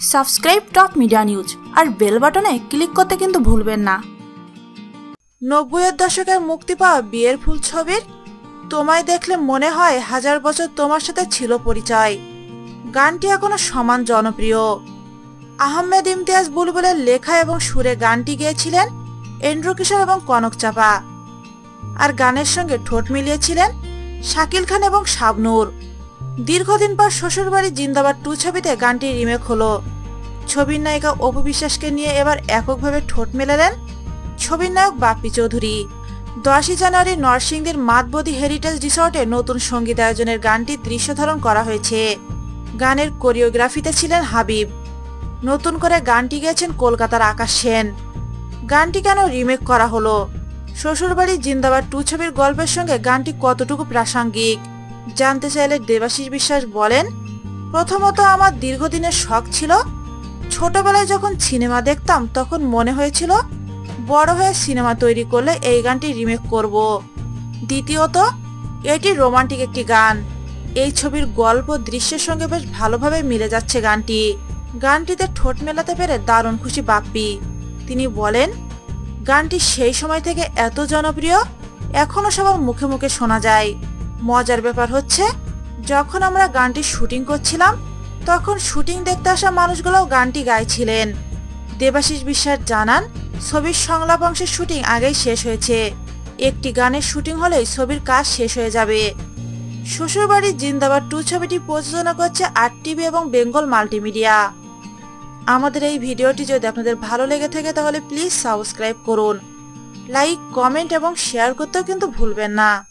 Subscribe top media news আর bell বাটনে click করতে কিন্তু ভুলবেন না। নব্বইয়ের দশকের মুক্তি পাওয়া বিয়ের ফুল ছবির? তোমায় দেখলে মনে হয় হাজার বছর তোমার সাথে ছিল পরিচয়। গানটি এখনও সমান জনপ্রিয়। আহমেদ ইমতিয়াজ বুলবুলের লেখা এবং সুরে গানটি গেয়েছিলেন এন্ড্রু কিশোর এবং কনক চাপা। আর গানের সঙ্গে ঠোঁট মিলিয়েছিলেন শাকিল খান এবং শাবনূর। দীর্ঘদিন পর শ্বশুরবাড়ি জিন্দাবাদ টু ছবিতে গানটি রিমেক হলো। ছবির নায়িকা অপু বিশ্বাসকে নিয়ে এবার এককভাবে ঠোঁট মেলালেন ছবির নায়ক বাপ্পি চৌধুরী। দশই জানুয়ারি নরসিংদীর মাতবদী হেরিটেজ রিসর্টে নতুন সংগীত আয়োজনের গানটি দৃশ্যধারণ করা হয়েছে। গানের কোরিওগ্রাফিতে ছিলেন হাবিব। নতুন করে গানটি গেয়েছেন কলকাতার আকাশ সেন। গানটি কেন রিমেক করা হলো? শ্বশুরবাড়ি জিন্দাবাদ টু ছবির গল্পের সঙ্গে গানটি কতটুকু প্রাসঙ্গিক? জানতে চাইলে দেবাশিস বিশ্বাস বলেন, প্রথমত আমার দীর্ঘদিনের শখ ছিল, ছোটবেলায় যখন সিনেমা দেখতাম তখন মনে হয়েছিল, বড় হয়ে সিনেমা তৈরি করলে এই গানটি রিমেক করব। দ্বিতীয়ত, এটি রোমান্টিক একটি গান। এই ছবির গল্প দৃশ্যের সঙ্গে বেশ ভালোভাবে মিলে যাচ্ছে গানটি। গানটিতে ঠোঁট মেলাতে পেরে দারুণ খুশি বাপ্পি। তিনি বলেন, গানটি সেই সময় থেকে এত জনপ্রিয়, এখনও সবার মুখে মুখে শোনা যায়। মজার ব্যাপার হচ্ছে, যখন আমরা গানটি শুটিং করছিলাম, তখন শুটিং দেখতে আসা মানুষগুলোও গানটি গাইছিলেন। দেবাশিস বিশ্বাস জানান, ছবির সংলাপ অংশের শুটিং আগেই শেষ হয়েছে। একটি গানের শুটিং হলেই ছবির কাজ শেষ হয়ে যাবে। শ্বশুরবাড়ির জিন্দাবাদ টু ছবিটি প্রযোজনা করছে আট টিভি এবং বেঙ্গল মাল্টিমিডিয়া। আমাদের এই ভিডিওটি যদি আপনাদের ভালো লেগে থাকে, তাহলে প্লিজ সাবস্ক্রাইব করুন। লাইক, কমেন্ট এবং শেয়ার করতেও কিন্তু ভুলবেন না।